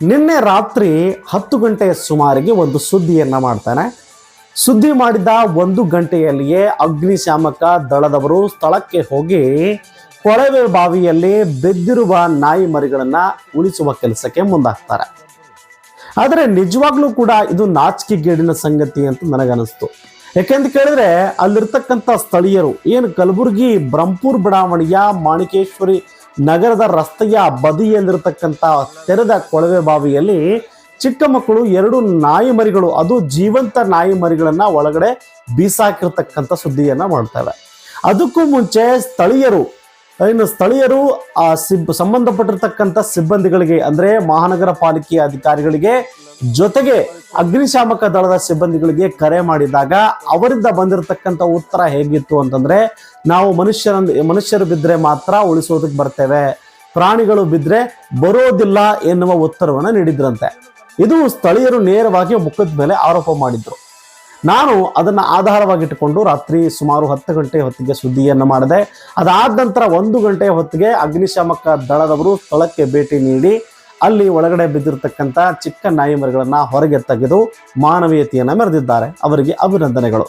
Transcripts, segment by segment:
ನಿನ್ನೆ ರಾತ್ರಿ ಹತ್ತು ಗಂಟೆಯ ಸುಮಾರಿಗೆ ಒಂದು ಸುದ್ದಿಯನ್ನ ಮಾಡ್ತಾನೆ. ಸುದ್ದಿ ಮಾಡಿದ ಒಂದು ಗಂಟೆಯಲ್ಲಿಯೇ ಅಗ್ನಿಶಾಮಕ ದಳದವರು ಸ್ಥಳಕ್ಕೆ ಹೋಗಿ ಕೊಳವೆ ಬಾವಿಯಲ್ಲಿ ಬಿದ್ದಿರುವ ನಾಯಿ ಮರಿಗಳನ್ನ ಉಳಿಸುವ ಕೆಲಸಕ್ಕೆ ಮುಂದಾಗ್ತಾರೆ. ಆದರೆ ನಿಜವಾಗ್ಲೂ ಕೂಡ ಇದು ನಾಚಿಕೆಗೇಡಿನ ಸಂಗತಿ ಅಂತ ನನಗನ್ನಿಸ್ತು. ಯಾಕೆಂತ ಕೇಳಿದ್ರೆ ಅಲ್ಲಿರ್ತಕ್ಕಂಥ ಸ್ಥಳೀಯರು, ಏನು ಕಲಬುರಗಿ, ಬ್ರಹ್ಮಪುರ್ ಬಡಾವಣೆಯ ಮಾಣಿಕೇಶ್ವರಿ ನಗರದ ರಸ್ತೆಯ ಬದಿಯಲ್ಲಿರತಕ್ಕಂಥ ತೆರೆದ ಕೊಳವೆ ಬಾವಿಯಲ್ಲಿ ಚಿಕ್ಕ ಮಕ್ಕಳು ಎರಡು ನಾಯಿ ಮರಿಗಳು, ಅದು ಜೀವಂತ ನಾಯಿ ಮರಿಗಳನ್ನ ಒಳಗಡೆ ಬೀಸಾಕಿರ್ತಕ್ಕಂಥ ಸುದ್ದಿಯನ್ನ ಮಾಡ್ತವೆ ಅದಕ್ಕೂ ಮುಂಚೆ ಸ್ಥಳೀಯರು ಇನ್ನು ಸ್ಥಳೀಯರು ಆ ಸಿಬ್ ಸಂಬಂಧಪಟ್ಟಿರ್ತಕ್ಕಂಥ ಸಿಬ್ಬಂದಿಗಳಿಗೆ, ಅಂದ್ರೆ ಮಹಾನಗರ ಪಾಲಿಕೆಯ ಅಧಿಕಾರಿಗಳಿಗೆ ಜೊತೆಗೆ ಅಗ್ನಿಶಾಮಕ ದಳದ ಸಿಬ್ಬಂದಿಗಳಿಗೆ ಕರೆ ಮಾಡಿದಾಗ ಅವರಿಂದ ಬಂದಿರತಕ್ಕಂಥ ಉತ್ತರ ಹೇಗಿತ್ತು ಅಂತಂದ್ರೆ, ನಾವು ಮನುಷ್ಯರ ಮನುಷ್ಯರು ಬಿದ್ದರೆ ಮಾತ್ರ ಉಳಿಸೋದಕ್ಕೆ ಬರ್ತೇವೆ, ಪ್ರಾಣಿಗಳು ಬಿದ್ದರೆ ಬರೋದಿಲ್ಲ ಎನ್ನುವ ಉತ್ತರವನ್ನು ನೀಡಿದ್ರಂತೆ. ಇದು ಸ್ಥಳೀಯರು ನೇರವಾಗಿ ಮುಖದ ಮೇಲೆ ಆರೋಪ ಮಾಡಿದ್ರು. ನಾನು ಅದನ್ನು ಆಧಾರವಾಗಿಟ್ಟುಕೊಂಡು ರಾತ್ರಿ ಸುಮಾರು ಹತ್ತು ಗಂಟೆ ಹೊತ್ತಿಗೆ ಸುದ್ದಿಯನ್ನು ಮಾಡಿದೆ. ಅದಾದ ನಂತರ ಒಂದು ಗಂಟೆ ಹೊತ್ತಿಗೆ ಅಗ್ನಿಶಾಮಕ ದಳದವರು ಸ್ಥಳಕ್ಕೆ ಭೇಟಿ ನೀಡಿ ಅಲ್ಲಿ ಒಳಗಡೆ ಬಿದ್ದಿರತಕ್ಕಂಥ ಚಿಕ್ಕ ನಾಯಿ ಮರಿಗಳನ್ನು ಹೊರಗೆ ತೆಗೆದು ಮಾನವೀಯತೆಯನ್ನು ಮೆರೆದಿದ್ದಾರೆ. ಅವರಿಗೆ ಅಭಿನಂದನೆಗಳು.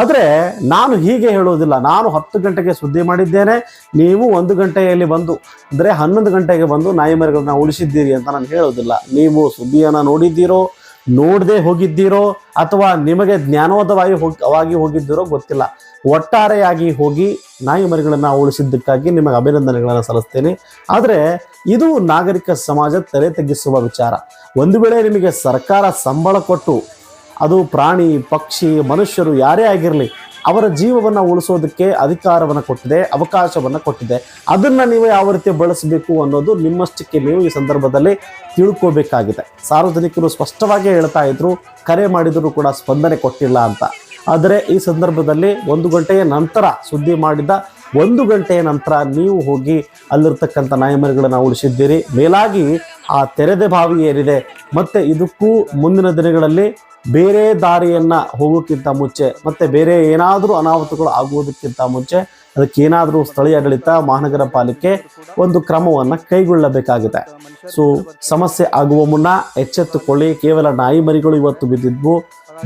ಆದರೆ ನಾನು ಹೀಗೆ ಹೇಳುವುದಿಲ್ಲ. ನಾನು ಹತ್ತು ಗಂಟೆಗೆ ಸುದ್ದಿ ಮಾಡಿದ್ದೇನೆ. ನೀವು ಒಂದು ಗಂಟೆಯಲ್ಲಿ ಬಂದು, ಅಂದರೆ ಹನ್ನೊಂದು ಗಂಟೆಗೆ ಬಂದು ನಾಯಿ ಮರಿಗಳನ್ನ ಉಳಿಸಿದ್ದೀರಿ ಅಂತ ನಾನು ಹೇಳೋದಿಲ್ಲ ನೀವು ಸುದ್ದಿಯನ್ನು ನೋಡಿದ್ದೀರೋ ನೋಡದೆ ಹೋಗಿದ್ದೀರೋ ಅಥವಾ ನಿಮಗೆ ಜ್ಞಾನೋದವಾಗಿ ಹೋಗಿ ಹೋಗಿದ್ದೀರೋ ಗೊತ್ತಿಲ್ಲ. ಒಟ್ಟಾರೆಯಾಗಿ ಹೋಗಿ ನಾಯಿ ಮರಿಗಳನ್ನು ಉಳಿಸಿದ್ದಕ್ಕಾಗಿ ನಿಮಗೆ ಅಭಿನಂದನೆಗಳನ್ನು ಸಲ್ಲಿಸ್ತೇನೆ. ಆದರೆ ಇದು ನಾಗರಿಕ ಸಮಾಜ ತಲೆ ತಗ್ಗಿಸುವ ವಿಚಾರ. ಒಂದು ವೇಳೆ ನಿಮಗೆ ಸರ್ಕಾರ ಸಂಬಳ ಕೊಟ್ಟು ಅದು ಪ್ರಾಣಿ, ಪಕ್ಷಿ, ಮನುಷ್ಯರು ಯಾರೇ ಆಗಿರಲಿ ಅವರ ಜೀವವನ್ನು ಉಳಿಸೋದಕ್ಕೆ ಅಧಿಕಾರವನ್ನು ಕೊಟ್ಟಿದೆ, ಅವಕಾಶವನ್ನು ಕೊಟ್ಟಿದೆ. ಅದನ್ನು ನೀವು ಯಾವ ರೀತಿ ಬಳಸಬೇಕು ಅನ್ನೋದು ನಿಮ್ಮಷ್ಟಕ್ಕೆ ನೀವು ಈ ಸಂದರ್ಭದಲ್ಲಿ ತಿಳ್ಕೋಬೇಕಾಗಿದೆ. ಸಾರ್ವಜನಿಕರು ಸ್ಪಷ್ಟವಾಗಿ ಹೇಳ್ತಾ ಇದ್ರು, ಕರೆ ಮಾಡಿದರೂ ಕೂಡ ಸ್ಪಂದನೆ ಕೊಟ್ಟಿಲ್ಲ ಅಂತ. ಆದರೆ ಈ ಸಂದರ್ಭದಲ್ಲಿ ಒಂದು ಗಂಟೆಯ ನಂತರ ಸುದ್ದಿ ಮಾಡಿದ ಒಂದು ಗಂಟೆಯ ನಂತರ ನೀವು ಹೋಗಿ ಅಲ್ಲಿರ್ತಕ್ಕಂಥ ನಾಯಮರಿಗಳನ್ನು ಉಳಿಸಿದ್ದೀರಿ. ಮೇಲಾಗಿ ಆ ತೆರೆದ ಬಾವಿ ಏನಿದೆ ಮತ್ತೆ ಇದಕ್ಕೂ ಮುಂದಿನ ದಿನಗಳಲ್ಲಿ ಬೇರೆ ದಾರಿಯನ್ನ ಹೋಗೋಕ್ಕಿಂತ ಮುಂಚೆ ಮತ್ತೆ ಬೇರೆ ಏನಾದರೂ ಅನಾಹುತಗಳು ಆಗುವುದಕ್ಕಿಂತ ಮುಂಚೆ ಅದಕ್ಕೆ ಏನಾದರೂ ಸ್ಥಳೀಯ ಆಡಳಿತ, ಮಹಾನಗರ ಪಾಲಿಕೆ ಒಂದು ಕ್ರಮವನ್ನು ಕೈಗೊಳ್ಳಬೇಕಾಗಿದೆ. ಸೊ ಸಮಸ್ಯೆ ಆಗುವ ಮುನ್ನ ಎಚ್ಚೆತ್ತುಕೊಳ್ಳಿ. ಕೇವಲ ನಾಯಿ ಮರಿಗಳು ಇವತ್ತು ಬಿದ್ದಿದ್ವು.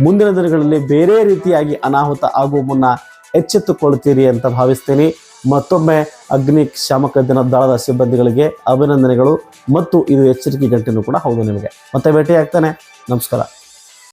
ಮುಂದಿನ ದಿನಗಳಲ್ಲಿ ಬೇರೆ ರೀತಿಯಾಗಿ ಅನಾಹುತ ಆಗುವ ಮುನ್ನ ಎಚ್ಚೆತ್ತುಕೊಳ್ತೀರಿ ಅಂತ ಭಾವಿಸ್ತೀನಿ. ಮತ್ತೊಮ್ಮೆ ಅಗ್ನಿ ಶಾಮಕ ದಿನ ದಳದ ಸಿಬ್ಬಂದಿಗಳಿಗೆ ಅಭಿನಂದನೆಗಳು ಮತ್ತು ಇದು ಎಚ್ಚರಿಕೆ ಗಂಟೆನೂ ಕೂಡ ಹೌದು ನಿಮಗೆ. ಮತ್ತೆ ಭೇಟಿ ಆಗ್ತಾನೆ ನಮಸ್ಕಾರ.